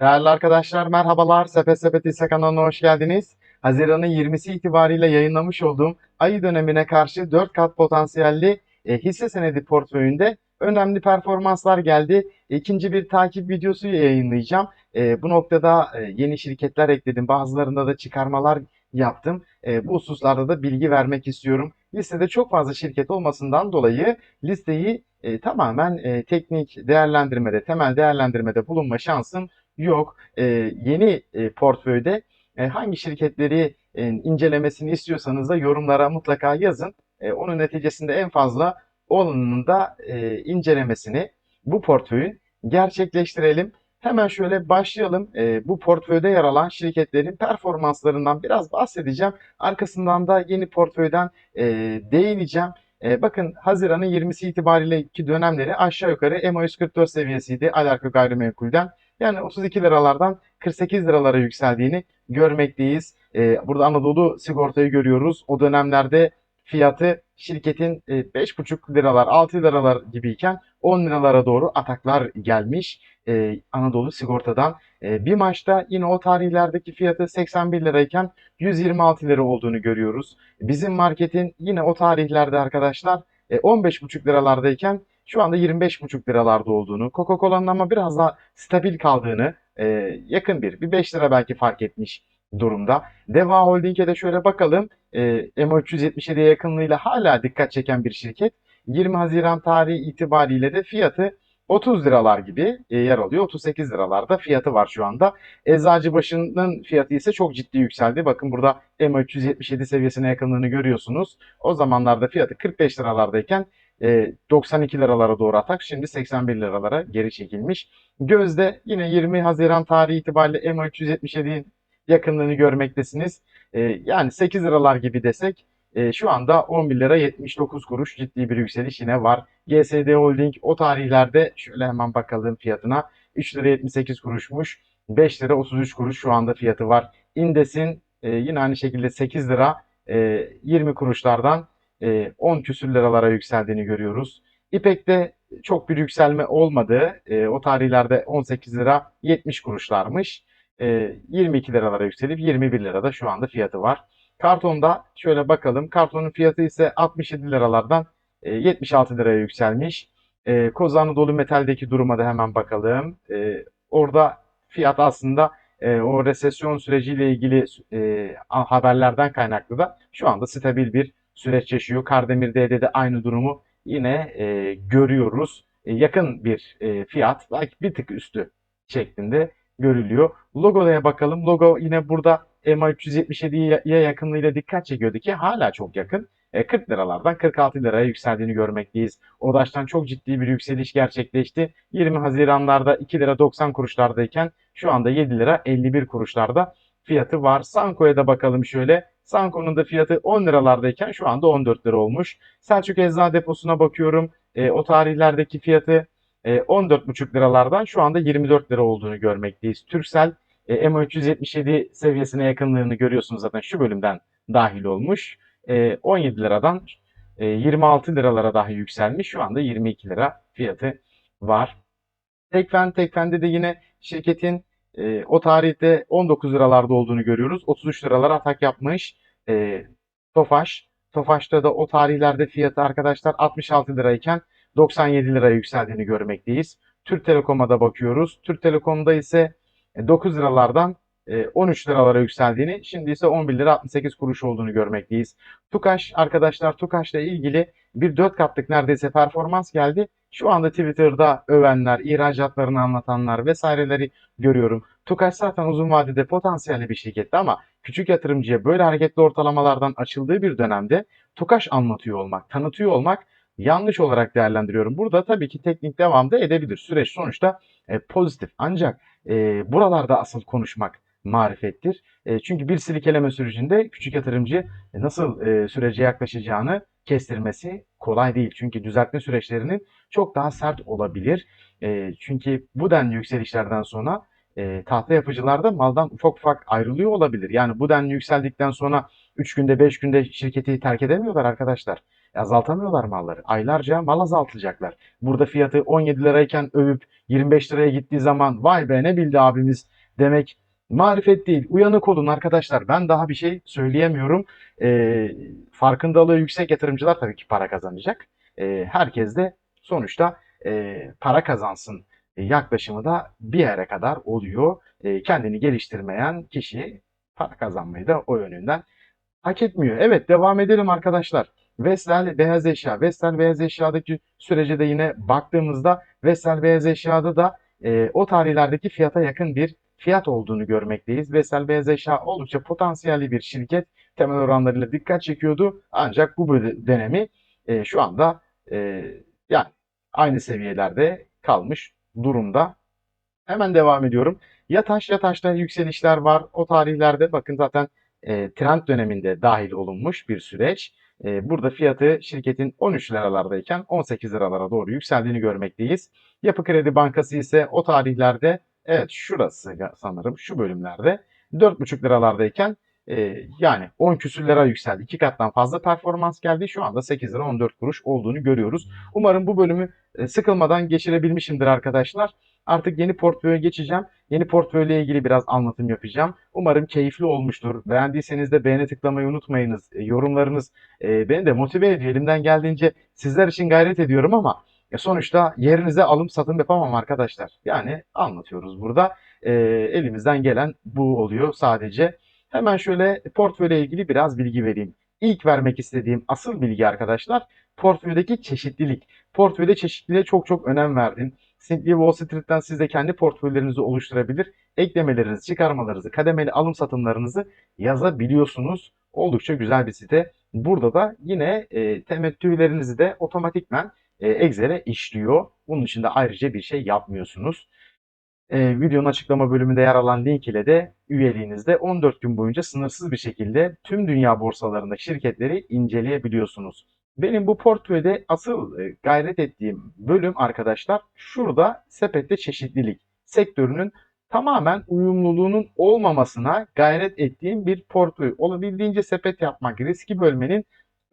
Değerli arkadaşlar merhabalar. Sepet Sepet kanalına hoş geldiniz. Haziran'ın 20'si itibariyle yayınlamış olduğum ayı dönemine karşı 4 kat potansiyelli e, hisse senedi portföyünde önemli performanslar geldi. İkinci bir takip videosu yayınlayacağım. E, bu noktada e, yeni şirketler ekledim. Bazılarında da çıkarmalar yaptım. E, bu hususlarda da bilgi vermek istiyorum. Listede çok fazla şirket olmasından dolayı listeyi e, tamamen e, teknik değerlendirmede, temel değerlendirmede bulunma şansım yok. E, yeni e, portföyde e, hangi şirketleri e, incelemesini istiyorsanız da yorumlara mutlaka yazın. E, onun neticesinde en fazla olanının da e, incelemesini bu portföyün gerçekleştirelim. Hemen şöyle başlayalım. E, bu portföyde yer alan şirketlerin performanslarından biraz bahsedeceğim. Arkasından da yeni portföyden e, değineceğim. E, bakın Haziran'ın 20'si itibariyle iki dönemleri aşağı yukarı EMA 144 seviyesiydi Alarko Gayrimenkul'den. Yani 32 liralardan 48 liralara yükseldiğini görmekteyiz. Ee, burada Anadolu sigortayı görüyoruz. O dönemlerde fiyatı şirketin e, 5,5 liralar 6 liralar gibiyken 10 liralara doğru ataklar gelmiş. Ee, Anadolu sigortadan Ee, bir maçta yine o tarihlerdeki fiyatı 81 lirayken 126 lira olduğunu görüyoruz. Bizim marketin yine o tarihlerde arkadaşlar e, 15,5 liralardayken şu anda 25,5 liralarda olduğunu, Coca-Cola'nın ama biraz daha stabil kaldığını, e, yakın bir, bir 5 lira belki fark etmiş durumda. Deva Holding'e de şöyle bakalım. E, MO377'ye yakınlığıyla hala dikkat çeken bir şirket. 20 Haziran tarihi itibariyle de fiyatı 30 liralar gibi e, yer alıyor. 38 liralarda fiyatı var şu anda. Eczacıbaşı'nın fiyatı ise çok ciddi yükseldi. Bakın burada MO377 seviyesine yakınlığını görüyorsunuz. O zamanlarda fiyatı 45 liralardayken e, 92 liralara doğru atak şimdi 81 liralara geri çekilmiş. Gözde yine 20 Haziran tarihi itibariyle MO377'in yakınlığını görmektesiniz. E, yani 8 liralar gibi desek e, şu anda 11 lira 79 kuruş ciddi bir yükseliş yine var. GSD Holding o tarihlerde şöyle hemen bakalım fiyatına 3 lira 78 kuruşmuş. 5 lira 33 kuruş şu anda fiyatı var. Indes'in e, yine aynı şekilde 8 lira e, 20 kuruşlardan e, 10 küsür liralara yükseldiğini görüyoruz. İpek'te çok bir yükselme olmadı. E, o tarihlerde 18 lira 70 kuruşlarmış. E, 22 liralara yükselip 21 lirada şu anda fiyatı var. Kartonda şöyle bakalım. Kartonun fiyatı ise 67 liralardan e, 76 liraya yükselmiş. E, Koz Anadolu Metal'deki duruma da hemen bakalım. E, orada fiyat aslında e, o resesyon süreciyle ilgili e, haberlerden kaynaklı da şu anda stabil bir süreç yaşıyor. Kardemir'de de aynı durumu yine e, görüyoruz. E, yakın bir e, fiyat, belki bir tık üstü şeklinde görülüyor. Logoya bakalım. Logo yine burada EMA 377'ye yakınlığıyla dikkat çekiyordu ki hala çok yakın. E, 40 liralardan 46 liraya yükseldiğini görmekteyiz. Odaş'tan çok ciddi bir yükseliş gerçekleşti. 20 Haziranlarda 2 lira 90 kuruşlardayken şu anda 7 lira 51 kuruşlarda fiyatı var. Sanko'ya da bakalım şöyle. Sanko'nun da fiyatı 10 liralardayken şu anda 14 lira olmuş. Selçuk Eczane Deposu'na bakıyorum. E, o tarihlerdeki fiyatı e, 14,5 liralardan şu anda 24 lira olduğunu görmekteyiz. Türksel e, MO377 seviyesine yakınlığını görüyorsunuz zaten şu bölümden dahil olmuş. E, 17 liradan e, 26 liralara dahi yükselmiş. Şu anda 22 lira fiyatı var. Tekfen, Tekfen'de de yine şirketin e, o tarihte 19 liralarda olduğunu görüyoruz. 33 liralara atak yapmış. E, Tofaş. Tofaş'ta da o tarihlerde fiyatı arkadaşlar 66 lirayken 97 liraya yükseldiğini görmekteyiz. Türk Telekom'a da bakıyoruz. Türk Telekom'da ise 9 liralardan 13 liralara yükseldiğini, şimdi ise 11 lira 68 kuruş olduğunu görmekteyiz. Tukaş arkadaşlar Tukaş'la ilgili bir 4 katlık neredeyse performans geldi. Şu anda Twitter'da övenler, ihracatlarını anlatanlar vesaireleri görüyorum. Tukaş zaten uzun vadede potansiyelli bir şirketti ama küçük yatırımcıya böyle hareketli ortalamalardan açıldığı bir dönemde Tukaş anlatıyor olmak, tanıtıyor olmak yanlış olarak değerlendiriyorum. Burada tabii ki teknik devam da edebilir. Süreç sonuçta e, pozitif. Ancak e, buralarda asıl konuşmak marifettir. E, çünkü bir silikeleme sürecinde küçük yatırımcı e, nasıl e, sürece yaklaşacağını kestirmesi kolay değil. Çünkü düzeltme süreçlerinin çok daha sert olabilir. E, çünkü bu denli yükselişlerden sonra e, tahta yapıcılar da maldan ufak ufak ayrılıyor olabilir. Yani bu denli yükseldikten sonra 3 günde 5 günde şirketi terk edemiyorlar arkadaşlar. azaltamıyorlar malları. Aylarca mal azaltacaklar. Burada fiyatı 17 lirayken övüp 25 liraya gittiği zaman vay be ne bildi abimiz demek marifet değil. Uyanık olun arkadaşlar. Ben daha bir şey söyleyemiyorum. Ee, farkındalığı yüksek yatırımcılar tabii ki para kazanacak. Ee, herkes de sonuçta e, para kazansın e, yaklaşımı da bir yere kadar oluyor. E, kendini geliştirmeyen kişi para kazanmayı da o yönünden hak etmiyor. Evet devam edelim arkadaşlar. Vestel beyaz eşya. Vestel beyaz eşyadaki sürece de yine baktığımızda Vestel beyaz eşyada da e, o tarihlerdeki fiyata yakın bir fiyat olduğunu görmekteyiz. Vestel beyaz eşya oldukça potansiyelli bir şirket. Temel oranlarıyla dikkat çekiyordu. Ancak bu dönemi e, şu anda e, yani aynı seviyelerde kalmış durumda. Hemen devam ediyorum. Yataş Yataş'ta yükselişler var. O tarihlerde bakın zaten e, trend döneminde dahil olunmuş bir süreç. E, burada fiyatı şirketin 13 liralardayken 18 liralara doğru yükseldiğini görmekteyiz. Yapı Kredi Bankası ise o tarihlerde evet şurası sanırım şu bölümlerde 4,5 liralardayken e, yani 10 küsürlere yükseldi. İki kattan fazla performans geldi. Şu anda 8 lira 14 kuruş olduğunu görüyoruz. Umarım bu bölümü e, sıkılmadan geçirebilmişimdir arkadaşlar. Artık yeni portföye geçeceğim. Yeni portföyle ilgili biraz anlatım yapacağım. Umarım keyifli olmuştur. Beğendiyseniz de beğeni tıklamayı unutmayınız. E, yorumlarınız e, beni de motive ediyor. Elimden geldiğince sizler için gayret ediyorum ama e, sonuçta yerinize alım satım yapamam arkadaşlar. Yani anlatıyoruz burada. E, elimizden gelen bu oluyor sadece. Hemen şöyle portföyle ilgili biraz bilgi vereyim. İlk vermek istediğim asıl bilgi arkadaşlar portföydeki çeşitlilik. Portföyde çeşitliliğe çok çok önem verdim. Simply Wall Street'ten siz de kendi portföylerinizi oluşturabilir, eklemelerinizi, çıkarmalarınızı, kademeli alım satımlarınızı yazabiliyorsunuz. Oldukça güzel bir site. Burada da yine e, temettülerinizi de otomatikmen e, Excel'e işliyor. Bunun için de ayrıca bir şey yapmıyorsunuz. E, videonun açıklama bölümünde yer alan link ile de üyeliğinizde 14 gün boyunca sınırsız bir şekilde tüm dünya borsalarındaki şirketleri inceleyebiliyorsunuz. Benim bu portföyde asıl e, gayret ettiğim bölüm arkadaşlar şurada sepette çeşitlilik sektörünün tamamen uyumluluğunun olmamasına gayret ettiğim bir portföy. Olabildiğince sepet yapmak, riski bölmenin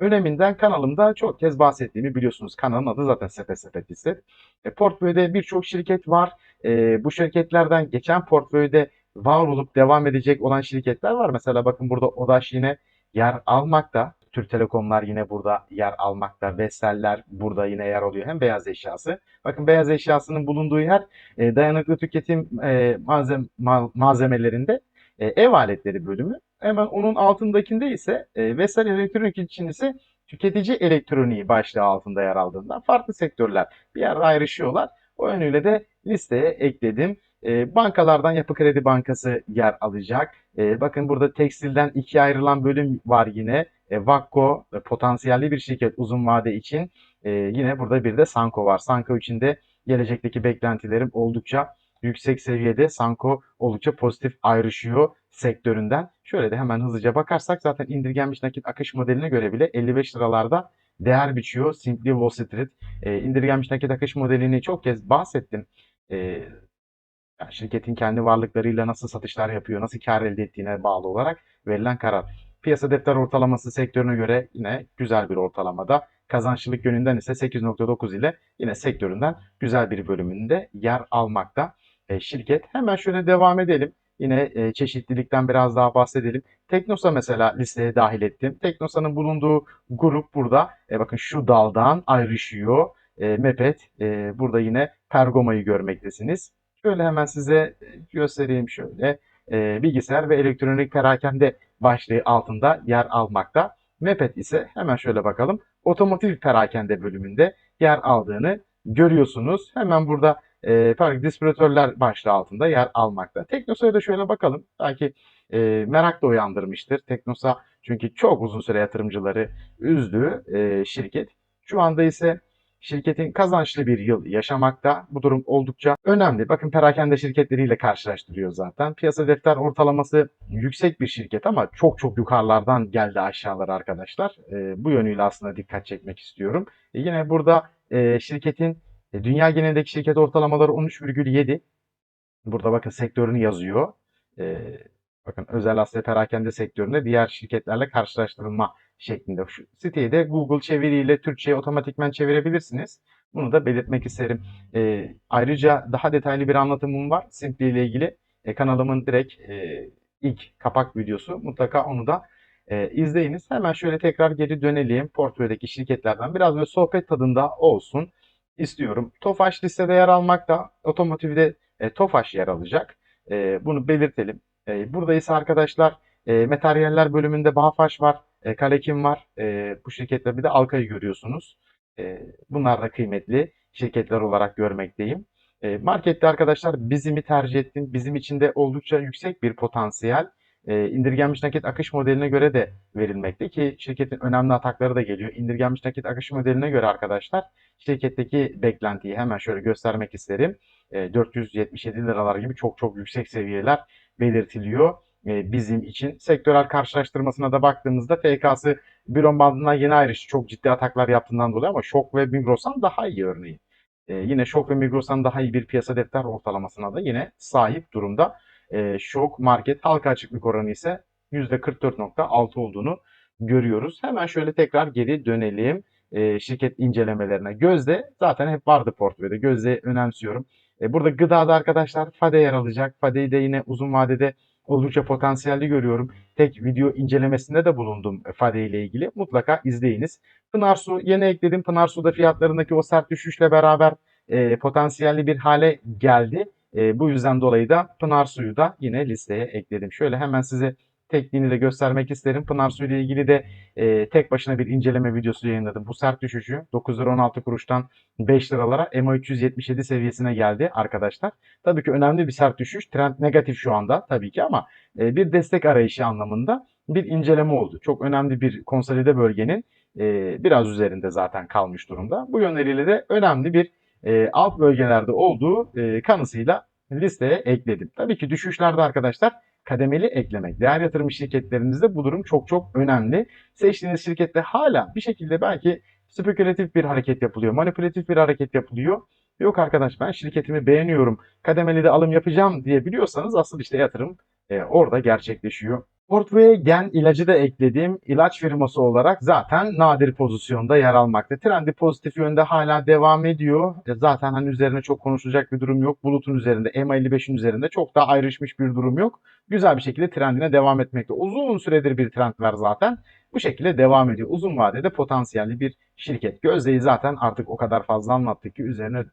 öneminden kanalımda çok kez bahsettiğimi biliyorsunuz. Kanalın adı zaten Sepet Sepet ise. E, portföyde birçok şirket var. E, bu şirketlerden geçen portföyde var olup devam edecek olan şirketler var. Mesela bakın burada Odaş yine yer almakta. Türk Telekomlar yine burada yer almakta. Vesseller burada yine yer alıyor. Hem beyaz eşyası. Bakın beyaz eşyasının bulunduğu yer e, dayanıklı tüketim e, malzeme, malzemelerinde e, ev aletleri bölümü. Hemen onun altındakinde ise e, Vestel Elektronik için ise tüketici elektroniği başlığı altında yer aldığından farklı sektörler bir yerde ayrışıyorlar. O yönüyle de listeye ekledim. E, bankalardan Yapı Kredi Bankası yer alacak. E, bakın burada tekstilden ikiye ayrılan bölüm var yine. E, Vakko e, potansiyelli bir şirket uzun vade için. E, yine burada bir de Sanko var. Sanko için de gelecekteki beklentilerim oldukça yüksek seviyede. Sanko oldukça pozitif ayrışıyor sektöründen. Şöyle de hemen hızlıca bakarsak zaten indirgenmiş nakit akış modeline göre bile 55 liralarda değer biçiyor Simply Wall Street. E, indirgenmiş nakit akış modelini çok kez bahsettim. E, yani şirketin kendi varlıklarıyla nasıl satışlar yapıyor, nasıl kar elde ettiğine bağlı olarak verilen karar. Piyasa defter ortalaması sektörüne göre yine güzel bir ortalamada. Kazançlılık yönünden ise 8.9 ile yine sektöründen güzel bir bölümünde yer almakta e, şirket. Hemen şöyle devam edelim. Yine e, çeşitlilikten biraz daha bahsedelim. Teknosa mesela listeye dahil ettim. Teknosa'nın bulunduğu grup burada. E, bakın şu daldan ayrışıyor. E, Mepet. E, burada yine Pergoma'yı görmektesiniz. Şöyle hemen size göstereyim şöyle. E, bilgisayar ve elektronik perakende başlığı altında yer almakta. Mepet ise hemen şöyle bakalım. Otomotiv perakende bölümünde yer aldığını görüyorsunuz. Hemen burada e, farklı distribütörler başlığı altında yer almakta. Teknosa'ya da şöyle bakalım. Belki e, merak da uyandırmıştır. Teknosa çünkü çok uzun süre yatırımcıları üzdüğü e, şirket. Şu anda ise şirketin kazançlı bir yıl yaşamakta. Bu durum oldukça önemli. Bakın perakende şirketleriyle karşılaştırıyor zaten. Piyasa defter ortalaması yüksek bir şirket ama çok çok yukarılardan geldi aşağılara arkadaşlar. E, bu yönüyle aslında dikkat çekmek istiyorum. E, yine burada e, şirketin dünya genelindeki şirket ortalamaları 13,7. Burada bakın sektörünü yazıyor. E, bakın özel Asya perakende sektöründe diğer şirketlerle karşılaştırılma şeklinde. Şu siteyi de Google çeviriyle Türkçe'ye otomatikmen çevirebilirsiniz. Bunu da belirtmek isterim. E, ayrıca daha detaylı bir anlatımım var Simply ile ilgili. E, kanalımın direkt e, ilk kapak videosu. Mutlaka onu da e, izleyiniz. Hemen şöyle tekrar geri dönelim. Portföydeki şirketlerden biraz böyle sohbet tadında olsun istiyorum. Tofaş listede yer almakta. Otomotivde e, Tofaş yer alacak. E, bunu belirtelim. E, burada ise arkadaşlar e, materyaller bölümünde Bağfaş var. E, Kalekim var. E, bu şirketle bir de Alka'yı görüyorsunuz. E, bunlar da kıymetli şirketler olarak görmekteyim. E, markette arkadaşlar bizimi tercih ettim. Bizim için de oldukça yüksek bir potansiyel. E, indirgenmiş nakit akış modeline göre de verilmekte ki şirketin önemli atakları da geliyor. İndirgenmiş nakit akış modeline göre arkadaşlar şirketteki beklentiyi hemen şöyle göstermek isterim. E, 477 liralar gibi çok çok yüksek seviyeler belirtiliyor e, bizim için. Sektörel karşılaştırmasına da baktığımızda FK'sı Büron bandından yeni ayrıştı. Çok ciddi ataklar yaptığından dolayı ama Şok ve Migros'tan daha iyi örneğin. E, yine Şok ve Migros'tan daha iyi bir piyasa defter ortalamasına da yine sahip durumda. E, Şok market halka açıklık oranı ise %44.6 olduğunu görüyoruz. Hemen şöyle tekrar geri dönelim e, şirket incelemelerine. Gözde zaten hep vardı portföyde. Gözde önemsiyorum. E, burada gıdada arkadaşlar FADE yer alacak. FADE'yi de yine uzun vadede oldukça potansiyelli görüyorum. Tek video incelemesinde de bulundum e, FADE ile ilgili. Mutlaka izleyiniz. Pınar Su yeni ekledim. Pınar Su'da fiyatlarındaki o sert düşüşle beraber e, potansiyelli bir hale geldi. E, bu yüzden dolayı da Pınar Su'yu da yine listeye ekledim. Şöyle hemen size tekniğini de göstermek isterim. Pınar Su ile ilgili de e, tek başına bir inceleme videosu yayınladım. Bu sert düşüşü 9 lira 16 kuruştan 5 liralara EMA 377 seviyesine geldi arkadaşlar. Tabii ki önemli bir sert düşüş. Trend negatif şu anda tabii ki ama e, bir destek arayışı anlamında bir inceleme oldu. Çok önemli bir konsolide bölgenin e, biraz üzerinde zaten kalmış durumda. Bu yönleriyle de önemli bir e, alt bölgelerde olduğu e, kanısıyla listeye ekledim. Tabii ki düşüşlerde arkadaşlar kademeli eklemek. Değer yatırım şirketlerinizde bu durum çok çok önemli. Seçtiğiniz şirkette hala bir şekilde belki spekülatif bir hareket yapılıyor, manipülatif bir hareket yapılıyor. Yok arkadaş ben şirketimi beğeniyorum, kademeli de alım yapacağım diyebiliyorsanız asıl işte yatırım e, orada gerçekleşiyor. Portföye gen ilacı da eklediğim ilaç firması olarak zaten nadir pozisyonda yer almakta. Trendi pozitif yönde hala devam ediyor. E zaten hani üzerine çok konuşulacak bir durum yok. Bulutun üzerinde, EMA55'in üzerinde çok daha ayrışmış bir durum yok. Güzel bir şekilde trendine devam etmekte. Uzun süredir bir trend var zaten. Bu şekilde devam ediyor. Uzun vadede potansiyelli bir şirket. Gözde'yi zaten artık o kadar fazla anlattık ki üzerine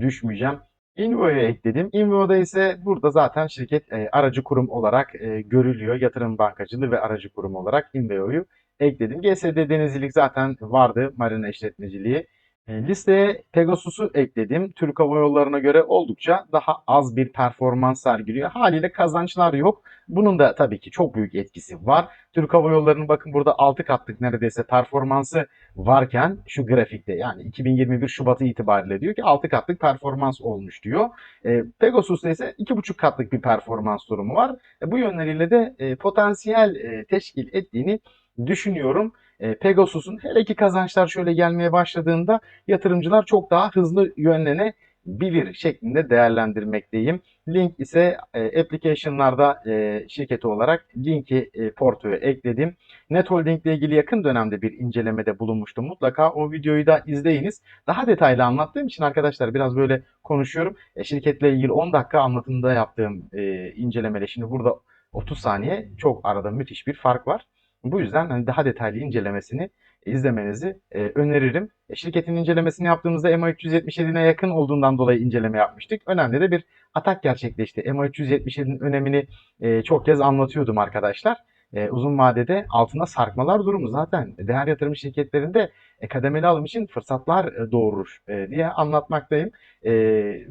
düşmeyeceğim. Invo'ya ekledim. Invo'da ise burada zaten şirket e, aracı kurum olarak e, görülüyor. Yatırım bankacılığı ve aracı kurum olarak Invo'yu ekledim. GSD denizcilik zaten vardı. Marina işletmeciliği. E, listeye Pegasus'u ekledim. Türk Hava Yolları'na göre oldukça daha az bir performans sergiliyor. Haliyle kazançlar yok. Bunun da tabii ki çok büyük etkisi var. Türk Hava Yolları'nın bakın burada 6 katlık neredeyse performansı varken şu grafikte yani 2021 Şubat'ı itibariyle diyor ki 6 katlık performans olmuş diyor. E, Pegasus'ta ise 2,5 katlık bir performans durumu var. E, bu yönleriyle de e, potansiyel e, teşkil ettiğini düşünüyorum. E, Pegasus'un hele ki kazançlar şöyle gelmeye başladığında yatırımcılar çok daha hızlı yönlenebilir şeklinde değerlendirmekteyim. Link ise e, application'larda e, şirketi olarak linki e, portföye ekledim. NetHolding ile ilgili yakın dönemde bir incelemede bulunmuştum. Mutlaka o videoyu da izleyiniz. Daha detaylı anlattığım için arkadaşlar biraz böyle konuşuyorum. E, şirketle ilgili 10 dakika anlatımda yaptığım e, incelemede şimdi burada 30 saniye çok arada müthiş bir fark var. Bu yüzden hani daha detaylı incelemesini izlemenizi e, öneririm. E, şirketin incelemesini yaptığımızda EMA 377'ne yakın olduğundan dolayı inceleme yapmıştık. Önemli de bir atak gerçekleşti. EMA 377'nin önemini e, çok kez anlatıyordum arkadaşlar. E, uzun vadede altına sarkmalar durumu zaten değer yatırım şirketlerinde e, kademeli alım için fırsatlar e, doğurur e, diye anlatmaktayım. E,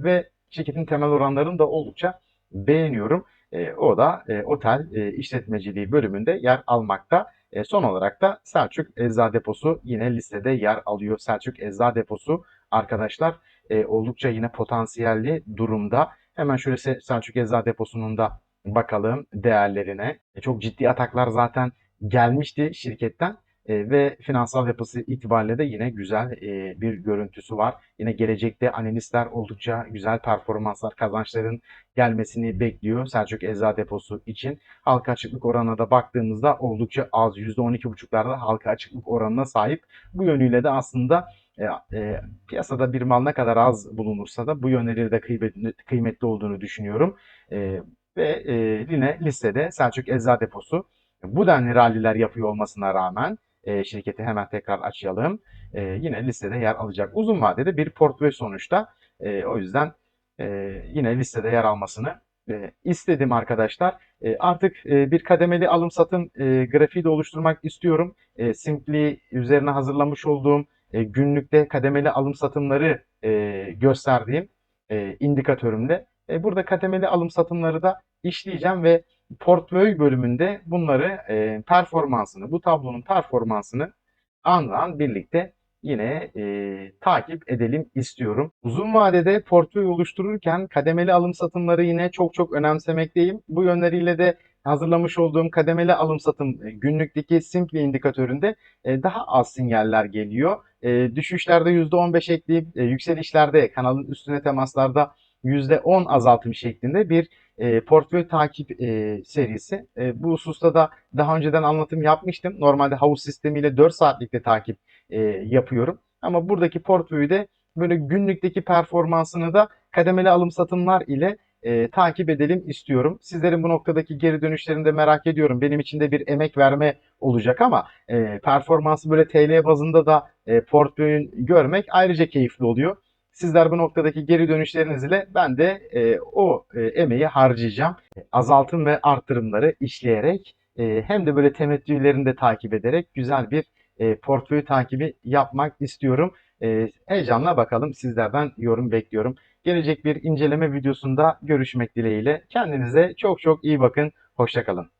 ve şirketin temel oranlarını da oldukça beğeniyorum. E, o da e, otel e, işletmeciliği bölümünde yer almakta. E, son olarak da Selçuk Ecza Deposu yine listede yer alıyor. Selçuk Ecza Deposu arkadaşlar e, oldukça yine potansiyelli durumda. Hemen şöyle Selçuk Ecza Deposu'nun da bakalım değerlerine. E, çok ciddi ataklar zaten gelmişti şirketten. E, ve finansal yapısı itibariyle de yine güzel e, bir görüntüsü var. Yine gelecekte analistler oldukça güzel performanslar, kazançların gelmesini bekliyor Selçuk Eczacı Deposu için. Halka açıklık oranına da baktığımızda oldukça az %12,5'larda halka açıklık oranına sahip. Bu yönüyle de aslında e, e, piyasada bir mal ne kadar az bulunursa da bu yönleri de kıymetli, kıymetli olduğunu düşünüyorum. E, ve e, yine listede Selçuk Eczacı Deposu bu denli ralliler yapıyor olmasına rağmen e, şirketi hemen tekrar açalım. E, yine listede yer alacak. Uzun vadede bir portföy sonuçta. E, o yüzden e, yine listede yer almasını e, istedim arkadaşlar. E, artık e, bir kademeli alım satım e, grafiği de oluşturmak istiyorum. E, Simply üzerine hazırlamış olduğum e, günlükte kademeli alım satımları e, gösterdiğim e, indikatörümde. E, burada kademeli alım satımları da işleyeceğim ve portföy bölümünde bunları e, performansını, bu tablonun performansını anla birlikte yine e, takip edelim istiyorum. Uzun vadede portföy oluştururken kademeli alım satımları yine çok çok önemsemekteyim. Bu yönleriyle de hazırlamış olduğum kademeli alım satım e, günlükteki Simply indikatöründe e, daha az sinyaller geliyor. E, düşüşlerde %15 ekleyip yükselişlerde kanalın üstüne temaslarda %10 azaltım şeklinde bir e, portföy takip e, serisi. E, bu hususta da daha önceden anlatım yapmıştım. Normalde havuz sistemiyle 4 saatlikte takip e, yapıyorum. Ama buradaki portföyü de böyle günlükteki performansını da kademeli alım satımlar ile e, takip edelim istiyorum. Sizlerin bu noktadaki geri dönüşlerini de merak ediyorum. Benim için de bir emek verme olacak ama e, performansı böyle TL bazında da e, portföyün görmek ayrıca keyifli oluyor. Sizler bu noktadaki geri dönüşleriniz ile ben de e, o e, emeği harcayacağım. Azaltım ve arttırımları işleyerek e, hem de böyle temettülerini de takip ederek güzel bir e, portföy takibi yapmak istiyorum. E, heyecanla bakalım sizlerden yorum bekliyorum. Gelecek bir inceleme videosunda görüşmek dileğiyle. Kendinize çok çok iyi bakın. Hoşçakalın.